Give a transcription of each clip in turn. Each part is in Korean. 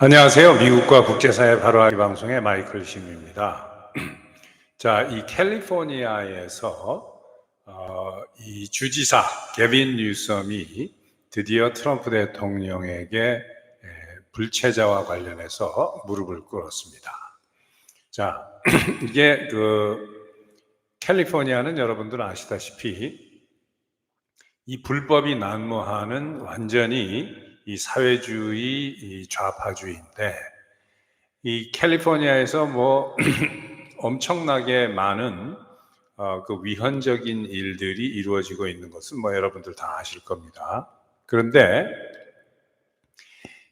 안녕하세요. 미국과 국제사회 바로하기 방송의 마이클 심입니다. 자, 이 캘리포니아에서 어, 이 주지사 게빈 뉴섬이 드디어 트럼프 대통령에게 에, 불체자와 관련해서 무릎을 꿇었습니다. 자, 이게 그 캘리포니아는 여러분들 아시다시피 이 불법이 난무하는 완전히 이 사회주의 이 좌파주의인데 이 캘리포니아에서 뭐 엄청나게 많은 어, 그 위헌적인 일들이 이루어지고 있는 것은 뭐 여러분들 다 아실 겁니다. 그런데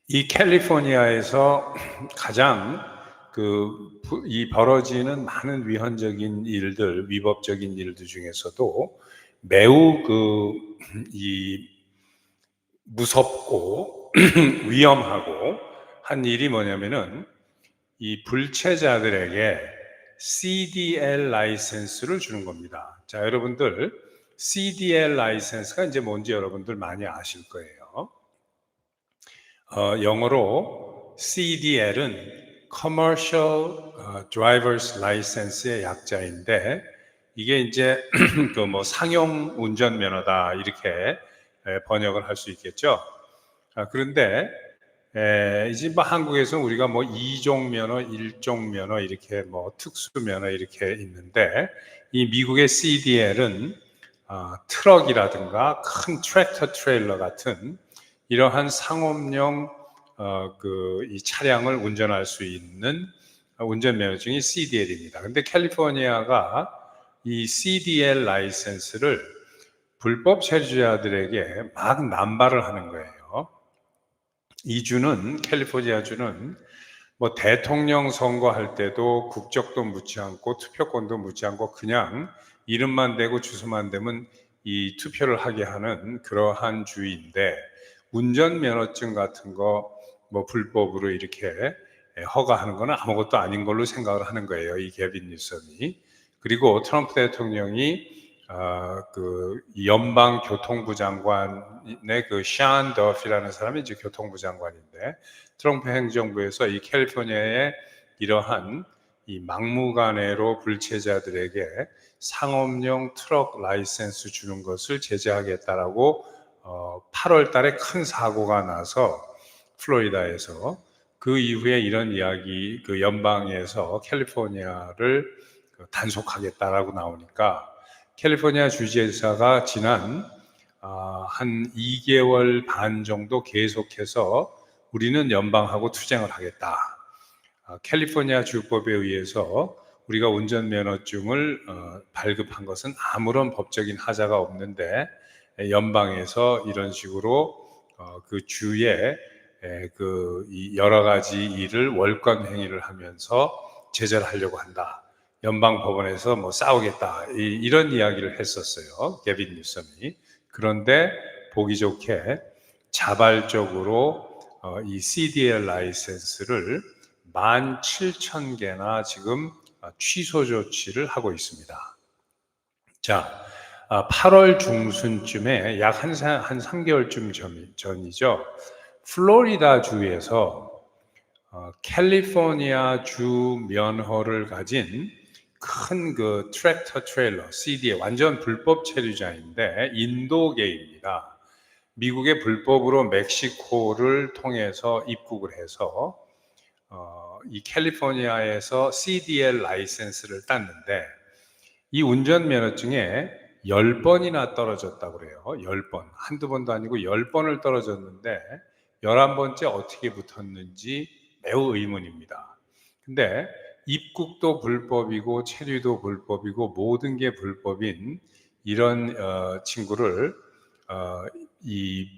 이 캘리포니아에서 가장 그 이 벌어지는 많은 위헌적인 일들, 위법적인 일들 중에서도 매우 그 이 무섭고 위험하고 한 일이 뭐냐면은 이 불체자들에게 CDL 라이센스를 주는 겁니다. 자, 여러분들 CDL 라이센스가 이제 뭔지 여러분들 많이 아실 거예요. 어, 영어로 CDL은 Commercial Driver's License의 약자인데 이게 이제 그 뭐 상용 운전면허다 이렇게 번역을 할 수 있겠죠. 아, 그런데 이제 뭐 한국에서 우리가 뭐 2종 면허, 1종 면허 이렇게 뭐 특수 면허 이렇게 있는데 이 미국의 CDL은 아, 트럭이라든가 큰 트랙터 트레일러 같은 이러한 상업용 어, 그 이 차량을 운전할 수 있는 운전 면허증이 CDL입니다. 근데 캘리포니아가 이 CDL 라이센스를 불법 체류자들에게 막 남발을 하는 거예요. 이 주는 캘리포니아 주는 뭐 대통령 선거할 때도 국적도 묻지 않고 투표권도 묻지 않고 그냥 이름만 대고 주소만 대면 이 투표를 하게 하는 그러한 주인데 운전 면허증 같은 거 뭐 불법으로 이렇게 허가하는 거는 아무것도 아닌 걸로 생각을 하는 거예요. 이 개빈 뉴섬이. 그리고 트럼프 대통령이 어, 그 연방 교통부 장관의 그샤 더피라는 사람이 이제 교통부 장관인데 트럼프 행정부에서 이 캘리포니아의 이러한 이 막무가내로 불체자들에게 상업용 트럭 라이센스 주는 것을 제재하겠다라고 어, 8월 달에 큰 사고가 나서 플로리다에서 그 이후에 이런 이야기 그 연방에서 캘리포니아를 그 단속하겠다라고 나오니까 캘리포니아 주지사가 지난 아, 한 2개월 반 정도 계속해서 우리는 연방하고 투쟁을 하겠다. 아, 캘리포니아 주법에 의해서 우리가 운전면허증을 어, 발급한 것은 아무런 법적인 하자가 없는데 연방에서 이런 식으로 어, 그 주에 그 여러 가지 일을 월권 행위를 하면서 제재를 하려고 한다. 연방 법원에서 뭐 싸우겠다 이, 런 이야기를 했었어요 게빈 뉴섬이 그런데 보기 좋게 자발적으로 어, 이 CDL 라이센스를 17,000개나 지금 어, 취소 조치를 하고 있습니다. 자, 8월 아, 중순쯤에 약 한 한 3개월쯤 전, 전이죠. 플로리다 주에서 어, 캘리포니아 주 면허를 가진 큰 그 트랙터 트레일러 CD에 완전 불법 체류자인데 인도계입니다. 미국의 불법으로 멕시코를 통해서 입국을 해서 어, 이 캘리포니아에서 CDL 라이센스를 땄는데 이 운전면허증에 10번이나 떨어졌다고 그래요. 10번. 한두 번도 아니고 10번을 떨어졌는데 11번째 어떻게 붙었는지 매우 의문입니다. 근데 입국도 불법이고 체류도 불법이고 모든 게 불법인 이런 어, 친구를 어, 이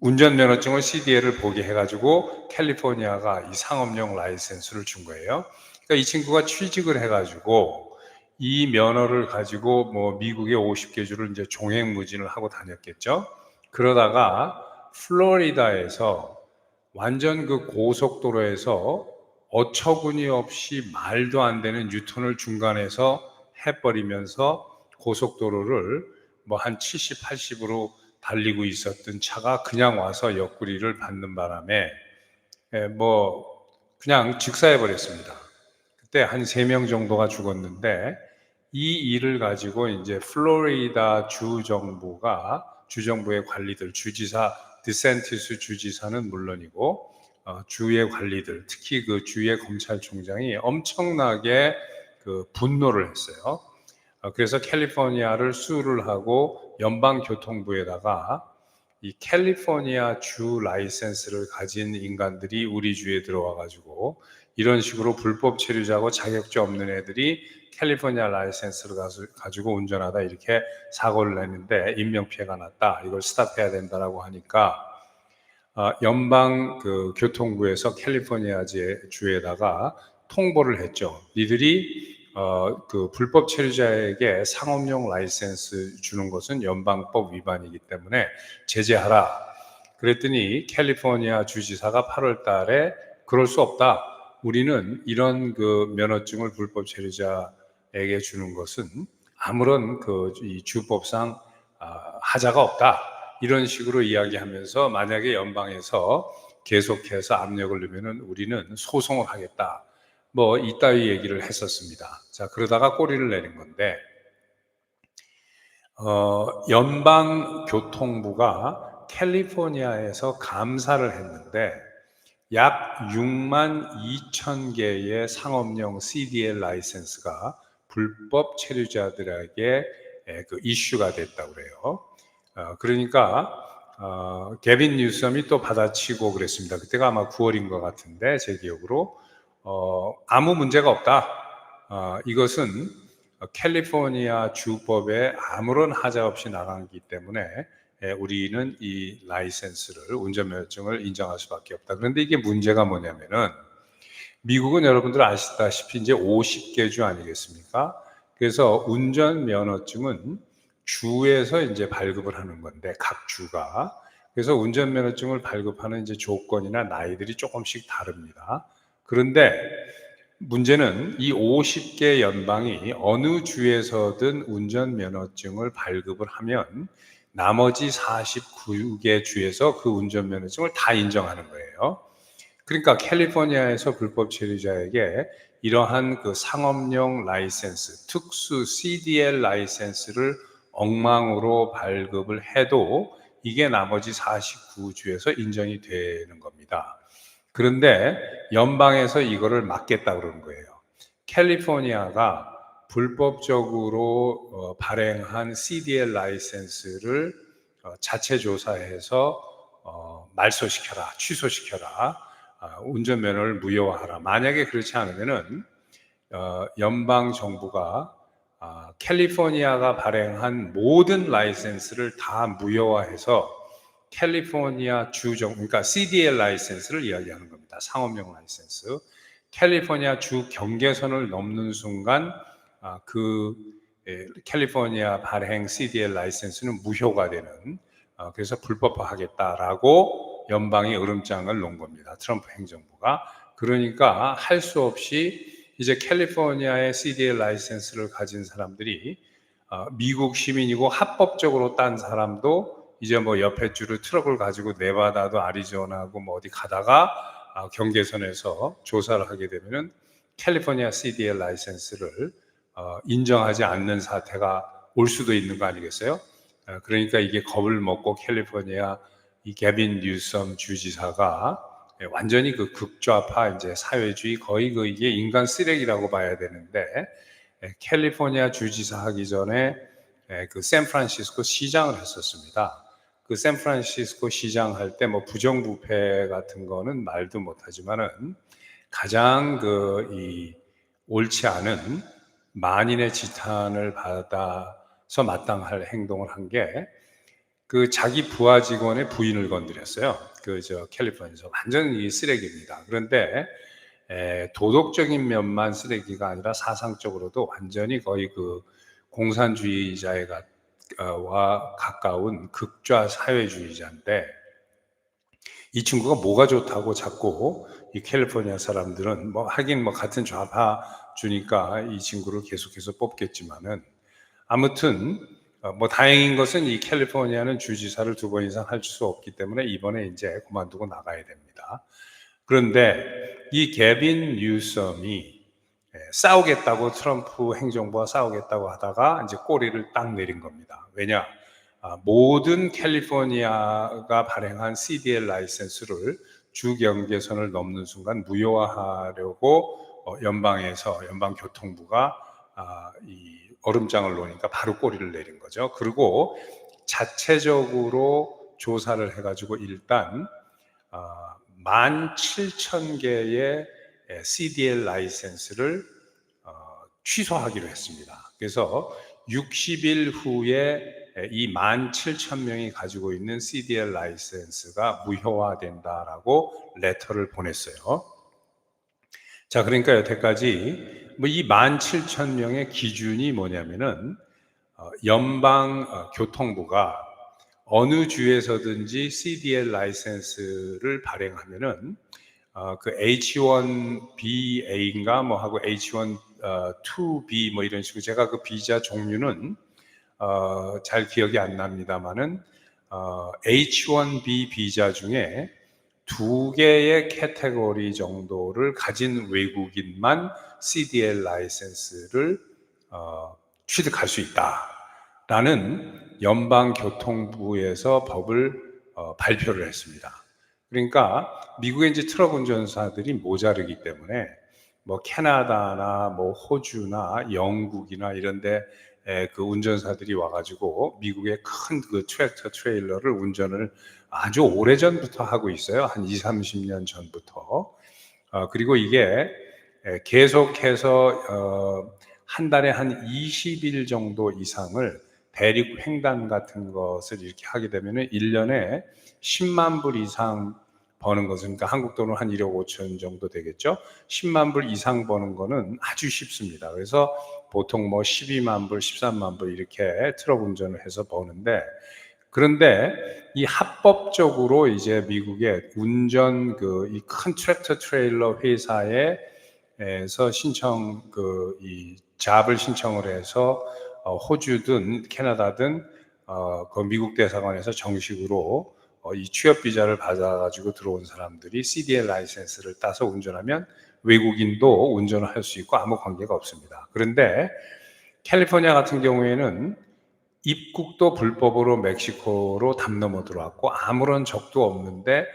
운전면허증을 CDL을 보게 해가지고 캘리포니아가 이 상업용 라이센스를 준 거예요. 그러니까 이 친구가 취직을 해가지고 이 면허를 가지고 뭐 미국의 50개 주를 이제 종횡무진을 하고 다녔겠죠. 그러다가 플로리다에서 완전 그 고속도로에서 어처구니 없이 말도 안 되는 유턴을 중간에서 해버리면서 고속도로를 뭐 한 70, 80으로 달리고 있었던 차가 그냥 와서 옆구리를 받는 바람에 예, 뭐 그냥 직사해 버렸습니다. 그때 한 세 명 정도가 죽었는데 이 일을 가지고 이제 플로리다 주 정부가 주 정부의 관리들 주지사 디센티스 주지사는 물론이고 어, 주의 관리들 특히 그 주의 검찰총장이 엄청나게 그 분노를 했어요. 어, 그래서 캘리포니아를 수를 하고 연방교통부에다가 이 캘리포니아 주 라이센스를 가진 인간들이 우리 주에 들어와 가지고 이런 식으로 불법 체류자고 자격증 없는 애들이 캘리포니아 라이센스를 가지고 운전하다 이렇게 사고를 냈는데 인명 피해가 났다. 이걸 스탑해야 된다라고 하니까 어, 연방 그 교통부에서 캘리포니아 제- 주에다가 통보를 했죠. 니들이 어, 그 불법 체류자에게 상업용 라이센스 주는 것은 연방법 위반이기 때문에 제재하라. 그랬더니 캘리포니아 주지사가 8월 달에 그럴 수 없다. 우리는 이런 그 면허증을 불법 체류자에게 주는 것은 아무런 그 이 주법상 아, 하자가 없다. 이런 식으로 이야기하면서 만약에 연방에서 계속해서 압력을 넣으면은 우리는 소송을 하겠다. 뭐 이따위 얘기를 했었습니다. 자 그러다가 꼬리를 내린 건데 어, 연방 교통부가 캘리포니아에서 감사를 했는데 약 6만 2천 개의 상업용 CDL 라이센스가 불법 체류자들에게 에, 그 이슈가 됐다고 그래요. 어, 그러니까 어, 개빈 뉴섬이 또 받아치고 그랬습니다. 그때가 아마 9월인 것 같은데 제 기억으로 어, 아무 문제가 없다. 어, 이것은 캘리포니아 주법에 아무런 하자 없이 나가기 때문에 에, 우리는 이 라이센스를 운전면허증을 인정할 수밖에 없다. 그런데 이게 문제가 뭐냐면은 미국은 여러분들 아시다시피 이제 50개 주 아니겠습니까? 그래서 운전면허증은 주에서 이제 발급을 하는 건데 각 주가 그래서 운전면허증을 발급하는 이제 조건이나 나이들이 조금씩 다릅니다. 그런데 문제는 이 50개 연방이 어느 주에서든 운전면허증을 발급을 하면 나머지 49개 주에서 그 운전면허증을 다 인정하는 거예요. 그러니까 캘리포니아에서 불법 체류자에게 이러한 그 상업용 라이센스, 특수 CDL 라이센스를 엉망으로 발급을 해도 이게 나머지 49주에서 인정이 되는 겁니다. 그런데 연방에서 이거를 막겠다 그러는 거예요. 캘리포니아가 불법적으로 어, 발행한 CDL 라이센스를 어, 자체 조사해서 어, 말소시켜라, 취소시켜라, 아, 운전면허를 무효화하라. 만약에 그렇지 않으면은 어, 연방 정부가 아, 캘리포니아가 발행한 모든 라이센스를 다 무효화해서 캘리포니아 주정 그러니까 CDL 라이센스를 이야기하는 겁니다. 상업용 라이센스. 캘리포니아 주 경계선을 넘는 순간 아, 그 에, 캘리포니아 발행 CDL 라이센스는 무효가 되는 아, 그래서 불법화하겠다라고 연방이 으름장을 놓은 겁니다. 트럼프 행정부가 그러니까 할 수 없이 이제 캘리포니아의 CDL 라이센스를 가진 사람들이 아, 미국 시민이고 합법적으로 딴 사람도 이제 뭐 옆에 주를 트럭을 가지고 네바다도 아리조나고 뭐 어디 가다가 아, 경계선에서 조사를 하게 되면은 캘리포니아 CDL 라이센스를 어, 인정하지 않는 사태가 올 수도 있는 거 아니겠어요? 어, 그러니까 이게 겁을 먹고 캘리포니아 이 개빈 뉴섬 주지사가 예, 완전히 그 극좌파 이제 사회주의 거의 그 이게 인간 쓰레기라고 봐야 되는데 예, 캘리포니아 주지사 하기 전에 예, 그 샌프란시스코 시장을 했었습니다. 그 샌프란시스코 시장 할 때 뭐 부정부패 같은 거는 말도 못하지만은 가장 그 이 옳지 않은 만인의 지탄을 받아서 마땅할 행동을 한 게 그 자기 부하 직원의 부인을 건드렸어요. 그저 캘리포니아에서 완전 히 쓰레기입니다. 그런데 에, 도덕적인 면만 쓰레기가 아니라 사상적으로도 완전히 거의 그 공산주의자의 가, 어, 와 가까운 극좌 사회주의자인데 이 친구가 뭐가 좋다고 자꾸 이 캘리포니아 사람들은 뭐 하긴 뭐 같은 좌파 주니까 이 친구를 계속해서 뽑겠지만은 아무튼 어, 뭐 다행인 것은 이 캘리포니아는 주지사를 두 번 이상 할 수 없기 때문에 이번에 이제 그만두고 나가야 됩니다. 그런데 이 개빈 뉴섬이 예, 싸우겠다고 트럼프 행정부와 싸우겠다고 하다가 이제 꼬리를 딱 내린 겁니다. 왜냐? 아, 모든 캘리포니아가 발행한 CDL 라이센스를 주 경계선을 넘는 순간 무효화하려고 어, 연방에서 연방 교통부가 아, 이 얼음장을 놓으니까 바로 꼬리를 내린 거죠. 그리고 자체적으로 조사를 해가지고 일단 아, 17,000개의 CDL 라이센스를 어, 취소하기로 했습니다. 그래서 60일 후에 이 17,000명이 가지고 있는 CDL 라이센스가 무효화된다라고 레터를 보냈어요. 자, 그러니까 여태까지 뭐 이 17,000명의 기준이 뭐냐면은 어, 연방 어, 교통부가 어느 주에서든지 CDL 라이센스를 발행하면은 어, 그 H1BA인가 뭐 하고 H1-2B 뭐 이런 식으로 제가 그 비자 종류는 어, 잘 기억이 안 납니다만은 어, H1B 비자 중에 두 개의 캐테고리 정도를 가진 외국인만 CDL 라이센스를 어, 취득할 수 있다라는 연방교통부에서 법을 어, 발표를 했습니다. 그러니까 미국의 이제 트럭 운전사들이 모자르기 때문에 뭐 캐나다나 뭐 호주나 영국이나 이런데 그 운전사들이 와가지고 미국의 큰 그 트랙터 트레일러를 운전을 아주 오래 전부터 하고 있어요. 한 2, 30년 전부터. 어, 그리고 이게 계속해서 어, 한 달에 한 20일 정도 이상을 대륙 횡단 같은 것을 이렇게 하게 되면은 1년에 10만 불 이상 버는 것은 그러니까 한국 돈으로 한 1억 5천 정도 되겠죠. 10만 불 이상 버는 거는 아주 쉽습니다. 그래서 보통 뭐 12만 불, 13만 불 이렇게 트럭 운전을 해서 버는데 그런데 이 합법적으로 이제 미국의 운전 그 이 큰 트랙터 트레일러 회사에서 신청 그 이 잡을 신청을 해서 어 호주든 캐나다든 어 그 미국 대사관에서 정식으로 어 이 취업 비자를 받아 가지고 들어온 사람들이 CDL 라이센스를 따서 운전하면 외국인도 운전을 할 수 있고 아무 관계가 없습니다. 그런데 캘리포니아 같은 경우에는 입국도 불법으로 멕시코로 담 넘어 들어왔고 아무런 적도 없는데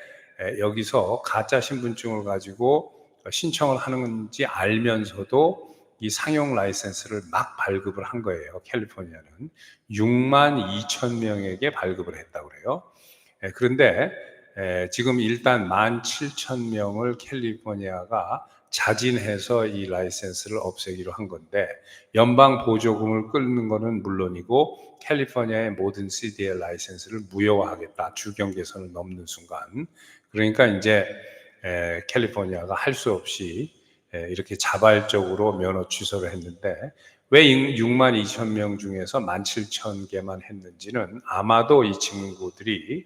여기서 가짜 신분증을 가지고 신청을 하는지 알면서도 이 상용 라이센스를 막 발급을 한 거예요. 캘리포니아는 6만 2천 명에게 발급을 했다고 그래요. 그런데 지금 일단 1만 7천 명을 캘리포니아가 자진해서 이 라이센스를 없애기로 한 건데 연방 보조금을 끊는 거는 물론이고 캘리포니아의 모든 CDL 라이센스를 무효화하겠다 주경계선을 넘는 순간. 그러니까 이제 에, 캘리포니아가 할 수 없이 에, 이렇게 자발적으로 면허 취소를 했는데 왜 6만 2천 명 중에서 1만 7천 개만 했는지는 아마도 이 친구들이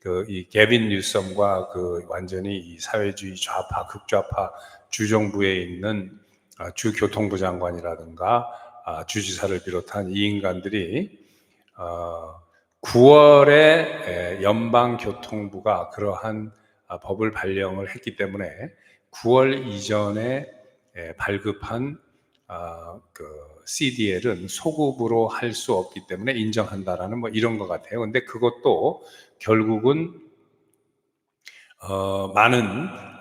그이 개빈 뉴섬과 그 완전히 이 사회주의 좌파 극좌파 주정부에 있는 아, 주 교통부 장관이라든가 아, 주지사를 비롯한 이 인간들이 9월에 어, 연방 교통부가 그러한 아, 법을 발령을 했기 때문에 9월 이전에 발급한 그 CDL은 소급으로 할 수 없기 때문에 인정한다라는 뭐 이런 것 같아요. 근데 그것도 결국은 어, 많은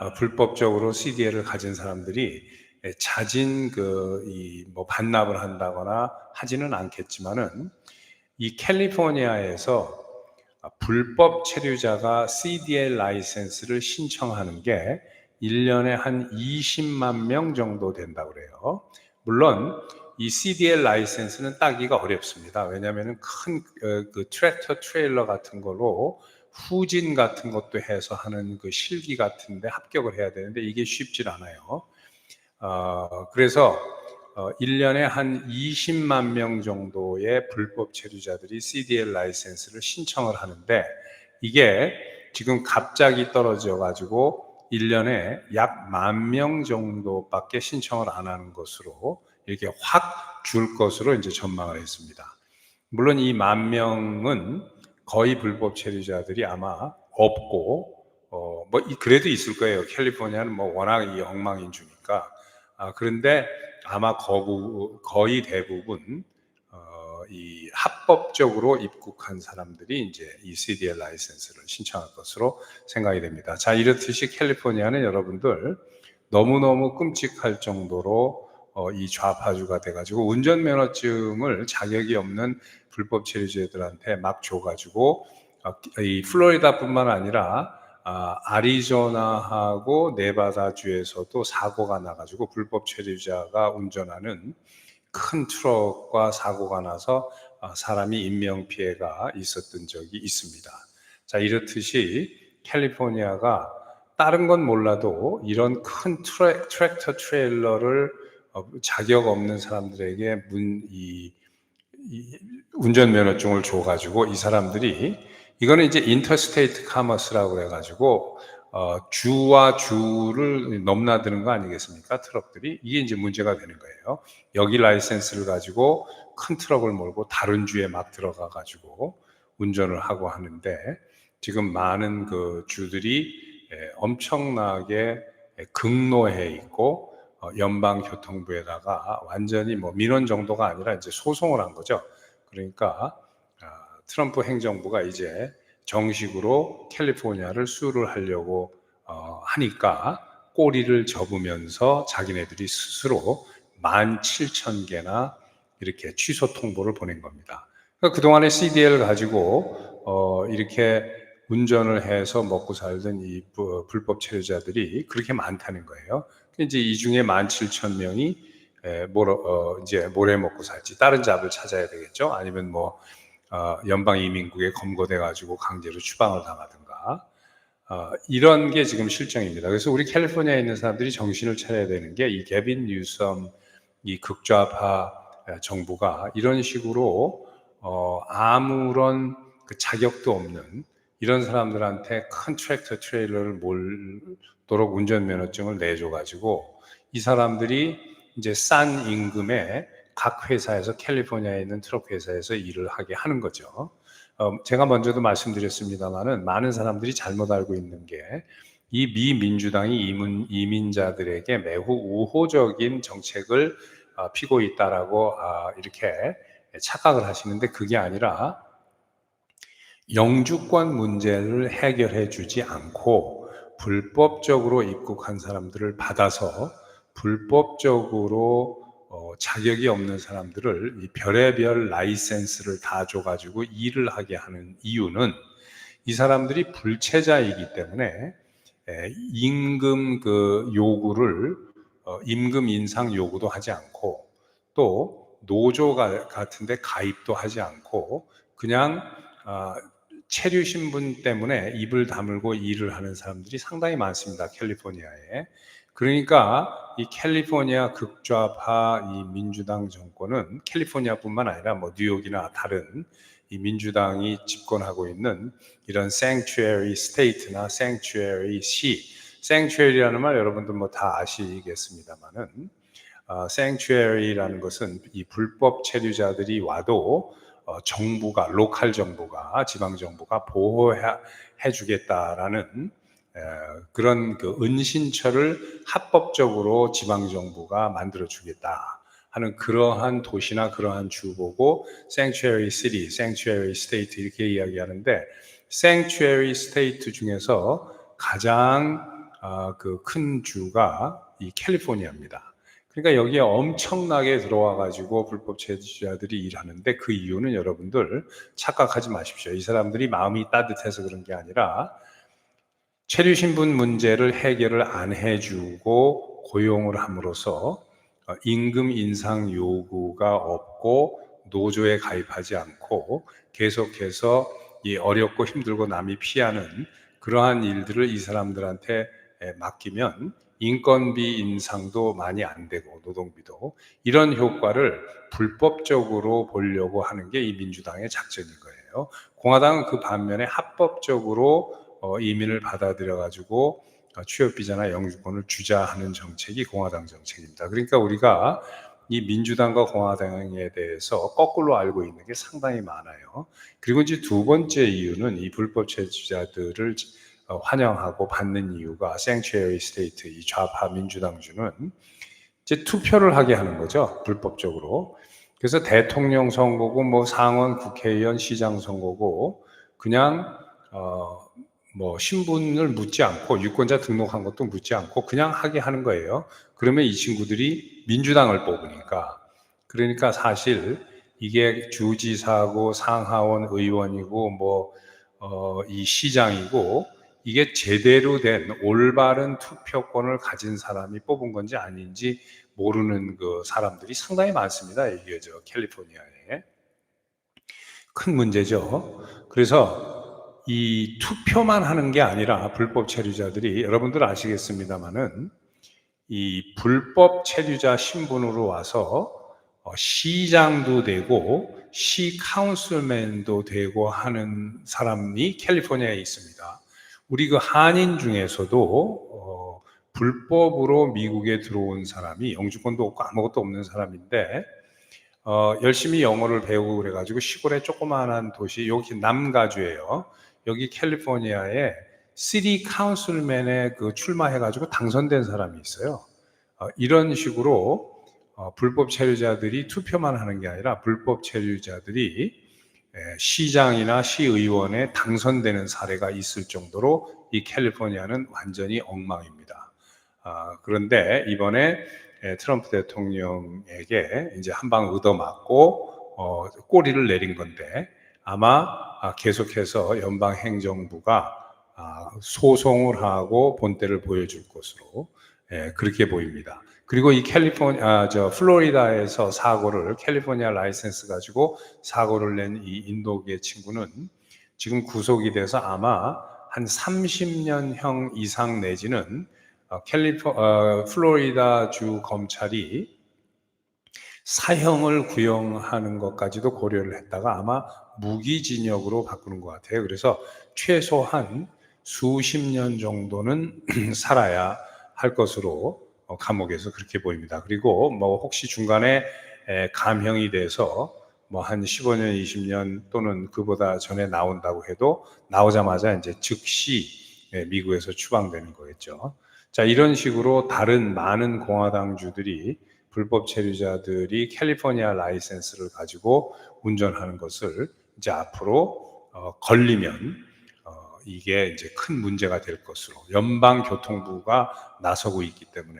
어, 불법적으로 CDL을 가진 사람들이 자진 그 이 뭐 반납을 한다거나 하지는 않겠지만은 이 캘리포니아에서 불법 체류자가 CDL 라이센스를 신청하는 게 1년에 한 20만 명 정도 된다고 그래요. 물론 이 CDL 라이센스는 따기가 어렵습니다. 왜냐하면 큰그 어, 트랙터 트레일러 같은 걸로 후진 같은 것도 해서 하는 그 실기 같은데 합격을 해야 되는데 이게 쉽질 않아요. 어, 그래서 어, 1년에 한 20만 명 정도의 불법 체류자들이 CDL 라이센스를 신청을 하는데 이게 지금 갑자기 떨어져 가지고 1년에 약 만 명 정도밖에 신청을 안 하는 것으로 이렇게 확 줄 것으로 이제 전망을 했습니다. 물론 이 만 명은 거의 불법 체류자들이 아마 없고 어, 뭐 이- 그래도 있을 거예요. 캘리포니아는 뭐 워낙 이 엉망인 주니까. 아, 그런데 아마 거부, 거의 대부분 어, 이 합법적으로 입국한 사람들이 이제 이 CDL 라이센스를 신청할 것으로 생각이 됩니다. 자, 이렇듯이 캘리포니아는 여러분들 너무너무 끔찍할 정도로 어, 이 좌파주가 돼가지고 운전면허증을 자격이 없는 불법 체류자들한테 막 줘가지고 어, 이 플로리다뿐만 아니라 아, 아리조나하고 네바다주에서도 사고가 나가지고 불법 체류자가 운전하는 큰 트럭과 사고가 나서 아, 사람이 인명 피해가 있었던 적이 있습니다. 자 이렇듯이 캘리포니아가 다른 건 몰라도 이런 큰 트랙, 트랙터 트레일러를 어, 자격 없는 사람들에게 문, 이, 이 운전면허증을 줘가지고 이 사람들이 이거는 이제 인터스테이트 카머스라고 해가지고 어, 주와 주를 넘나드는 거 아니겠습니까? 트럭들이 이게 이제 문제가 되는 거예요. 여기 라이센스를 가지고 큰 트럭을 몰고 다른 주에 막 들어가 가지고 운전을 하고 하는데 지금 많은 그 주들이 예, 엄청나게 예, 극노해 있고 어, 연방 교통부에다가 완전히 뭐 민원 정도가 아니라 이제 소송을 한 거죠. 그러니까 아, 트럼프 행정부가 이제 정식으로 캘리포니아를 수를 하려고 어, 하니까 꼬리를 접으면서 자기네들이 스스로 17,000개나 이렇게 취소 통보를 보낸 겁니다. 그러니까 그동안에 CDL 가지고 어, 이렇게 운전을 해서 먹고 살던 이 부- 불법 체류자들이 그렇게 많다는 거예요. 이제 이 중에 17,000명이 뭐로 어, 이제 뭐래 먹고 살지 다른 잡을 찾아야 되겠죠. 아니면 뭐 어, 연방 이민국에 검거돼 가지고 강제로 추방을 당하든가 어, 이런 게 지금 실정입니다. 그래서 우리 캘리포니아에 있는 사람들이 정신을 차려야 되는 게 이 개빈 뉴섬 이 극좌파 정부가 이런 식으로 어, 아무런 그 자격도 없는 이런 사람들한테 큰 트랙터 트레일러를 몰도록 운전면허증을 내줘가지고 이 사람들이 이제 싼 임금에 각 회사에서 캘리포니아에 있는 트럭 회사에서 일을 하게 하는 거죠. 어, 제가 먼저도 말씀드렸습니다만은 많은 사람들이 잘못 알고 있는 게 이 미민주당이 이민, 이민자들에게 매우 우호적인 정책을 어, 피고 있다라고 아, 이렇게 착각을 하시는데 그게 아니라 영주권 문제를 해결해 주지 않고 불법적으로 입국한 사람들을 받아서 불법적으로 어, 자격이 없는 사람들을 이 별의별 라이센스를 다 줘가지고 일을 하게 하는 이유는 이 사람들이 불체자이기 때문에 에, 임금 그 요구를 어, 임금 인상 요구도 하지 않고 또 노조 가- 같은데 가입도 하지 않고 그냥 아, 체류 신분 때문에 입을 다물고 일을 하는 사람들이 상당히 많습니다. 캘리포니아에. 그러니까 이 캘리포니아 극좌파 이 민주당 정권은 캘리포니아뿐만 아니라 뭐 뉴욕이나 다른 이 민주당이 집권하고 있는 이런 sanctuary state나 sanctuary 시, sanctuary라는 말 여러분들 뭐 다 아시겠습니다만은 어, sanctuary라는 것은 이 불법 체류자들이 와도 어, 정부가 로컬 정부가 지방 정부가 보호해 주겠다라는 에, 그런 그 은신처를 합법적으로 지방 정부가 만들어 주겠다 하는 그러한 도시나 그러한 주 보고 sanctuary city, sanctuary state 이렇게 이야기하는데 sanctuary state 중에서 가장 아, 그큰 주가 이 캘리포니아입니다. 그러니까 여기에 엄청나게 들어와 가지고 불법 체류자들이 일하는데 그 이유는 여러분들 착각하지 마십시오. 이 사람들이 마음이 따뜻해서 그런 게 아니라 체류 신분 문제를 해결을 안 해주고 고용을 함으로써 어, 임금 인상 요구가 없고 노조에 가입하지 않고 계속해서 이 어렵고 힘들고 남이 피하는 그러한 일들을 이 사람들한테 에, 맡기면 인건비 인상도 많이 안 되고 노동비도 이런 효과를 불법적으로 보려고 하는 게 이 민주당의 작전인 거예요. 공화당은 그 반면에 합법적으로 어, 이민을 받아들여 가지고 어, 취업 비자나 영주권을 주자 하는 정책이 공화당 정책입니다. 그러니까 우리가 이 민주당과 공화당에 대해서 거꾸로 알고 있는 게 상당히 많아요. 그리고 이제 두 번째 이유는 이 불법 체류자들을 어, 환영하고 받는 이유가 생츄어리 스테이트 이 좌파 민주당주는 이제 투표를 하게 하는 거죠 불법적으로. 그래서 대통령 선거고 뭐 상원 국회의원 시장 선거고 그냥 어, 뭐 신분을 묻지 않고 유권자 등록한 것도 묻지 않고 그냥 하게 하는 거예요. 그러면 이 친구들이 민주당을 뽑으니까 그러니까 사실 이게 주지사고 상하원 의원이고 뭐 어, 이 시장이고 이게 제대로 된 올바른 투표권을 가진 사람이 뽑은 건지 아닌지 모르는 그 사람들이 상당히 많습니다. 이게 저 캘리포니아에 큰 문제죠. 그래서 이 투표만 하는 게 아니라 불법 체류자들이 여러분들 아시겠습니다만은 이 불법 체류자 신분으로 와서 어, 시장도 되고 시 카운슬맨도 되고 하는 사람이 캘리포니아에 있습니다. 우리 그 한인 중에서도 어, 불법으로 미국에 들어온 사람이 영주권도 없고 아무것도 없는 사람인데 어, 열심히 영어를 배우고 그래가지고 시골의 조그마한 도시 여기 남가주예요. 여기 캘리포니아에 시티 카운슬맨에 그 출마해가지고 당선된 사람이 있어요. 어, 이런 식으로 어, 불법 체류자들이 투표만 하는 게 아니라 불법 체류자들이 에, 시장이나 시의원에 당선되는 사례가 있을 정도로 이 캘리포니아는 완전히 엉망입니다. 아, 그런데 이번에 에, 트럼프 대통령에게 이제 한방 얻어맞고 어, 꼬리를 내린 건데 아마 아, 계속해서 연방 행정부가 아, 소송을 하고 본때를 보여줄 것으로 예, 그렇게 보입니다. 그리고 이 캘리포니아, 아, 저 플로리다에서 사고를 캘리포니아 라이센스 가지고 사고를 낸 이 인도계 친구는 지금 구속이 돼서 아마 한 30년형 이상 내지는 어, 캘리포, 어, 플로리다 주 검찰이 사형을 구형하는 것까지도 고려를 했다가 아마 무기징역으로 바꾸는 것 같아요. 그래서 최소한 수십 년 정도는 살아야 할 것으로 어, 감옥에서 그렇게 보입니다. 그리고 뭐 혹시 중간에 감형이 돼서 뭐 한 15년, 20년 또는 그보다 전에 나온다고 해도 나오자마자 이제 즉시 예, 미국에서 추방되는 거겠죠. 자, 이런 식으로 다른 많은 공화당주들이 불법 체류자들이 캘리포니아 라이센스를 가지고 운전하는 것을 이제 앞으로 어, 걸리면 어, 이게 이제 큰 문제가 될 것으로 연방 교통부가 나서고 있기 때문에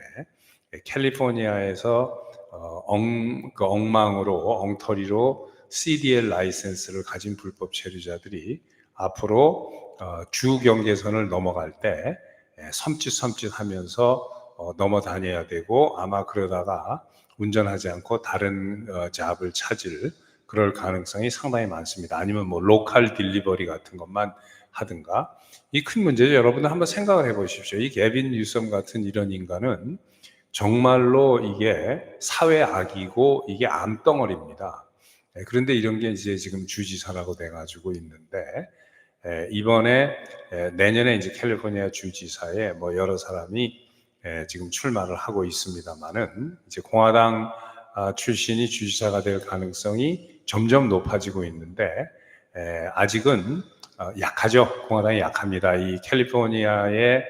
캘리포니아에서 어, 엉, 그 엉망으로 엉터리로 CDL 라이센스를 가진 불법 체류자들이 앞으로 어, 주 경계선을 넘어갈 때 예, 섬찟섬찟하면서 어, 넘어다녀야 되고 아마 그러다가 운전하지 않고 다른 어, 잡을 찾을 그럴 가능성이 상당히 많습니다. 아니면 뭐 로컬 딜리버리 같은 것만 하든가 이 큰 문제죠. 여러분들 한번 생각을 해보십시오. 이 개빈 뉴섬 같은 이런 인간은 정말로 이게 사회 악이고 이게 암덩어리입니다. 네, 그런데 이런 게 이제 지금 주지사라고 돼가지고 있는데 예, 이번에 예, 내년에 이제 캘리포니아 주지사에 뭐 여러 사람이 예, 지금 출마를 하고 있습니다만은 이제 공화당 아, 출신이 주지사가 될 가능성이 점점 높아지고 있는데 아직은 어, 약하죠. 공화당이 약합니다. 이 캘리포니아의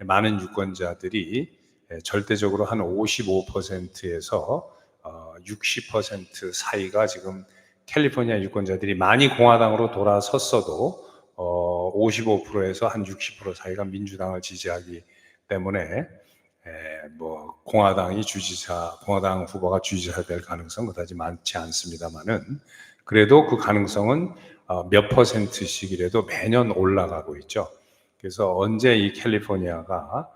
많은 유권자들이 절대적으로 한 55%에서 60% 어, 사이가 지금 캘리포니아 유권자들이 많이 공화당으로 돌아섰어도 55%에서 한 60% 사이가 민주당을 지지하기 때문에 뭐 공화당이 주지사, 공화당 후보가 주지사 될 가능성 그다지 많지 않습니다만은 그래도 그 가능성은 어, 몇 퍼센트씩이라도 매년 올라가고 있죠. 그래서 언제 이 캘리포니아가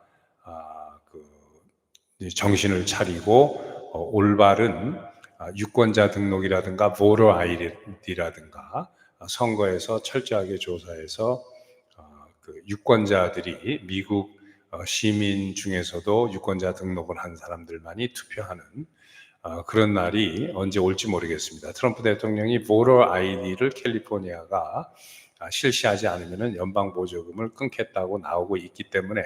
아, 그 정신을 차리고 어, 올바른 아, 유권자 등록이라든가 보러 아이디라든가 선거에서 철저하게 조사해서 어, 그 유권자들이 미국 시민 중에서도 유권자 등록을 한 사람들만이 투표하는 어, 그런 날이 언제 올지 모르겠습니다. 트럼프 대통령이 보러 아이디를 캘리포니아가 아, 실시하지 않으면 연방 보조금을 끊겠다고 나오고 있기 때문에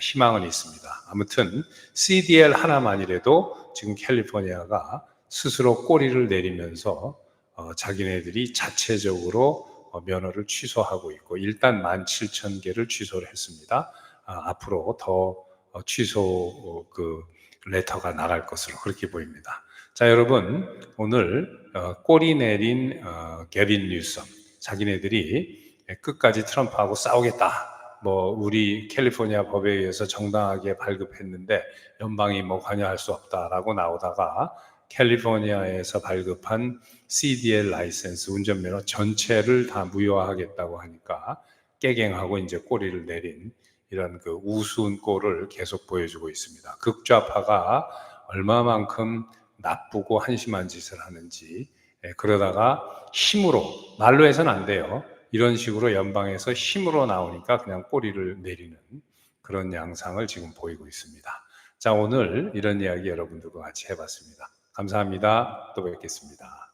희망은 있습니다. 아무튼 CDL 하나만이라도 지금 캘리포니아가 스스로 꼬리를 내리면서 어, 자기네들이 자체적으로 어, 면허를 취소하고 있고 일단 17,000개를 취소를 했습니다. 아, 앞으로 더 어, 취소 어, 그 레터가 나갈 것으로 그렇게 보입니다. 자, 여러분 오늘 어, 꼬리 내린 어, 게빈 뉴섬 자기네들이 끝까지 트럼프하고 싸우겠다. 뭐 우리 캘리포니아 법에 의해서 정당하게 발급했는데 연방이 뭐 관여할 수 없다라고 나오다가 캘리포니아에서 발급한 CDL 라이센스 운전면허 전체를 다 무효화하겠다고 하니까 깨갱하고 이제 꼬리를 내린 이런 그 우스운 꼴을 계속 보여주고 있습니다. 극좌파가 얼마만큼 나쁘고 한심한 짓을 하는지 예, 그러다가 힘으로 말로 해서는 안 돼요. 이런 식으로 연방에서 힘으로 나오니까 그냥 꼬리를 내리는 그런 양상을 지금 보이고 있습니다. 자, 오늘 이런 이야기 여러분들과 같이 해봤습니다. 감사합니다. 또 뵙겠습니다.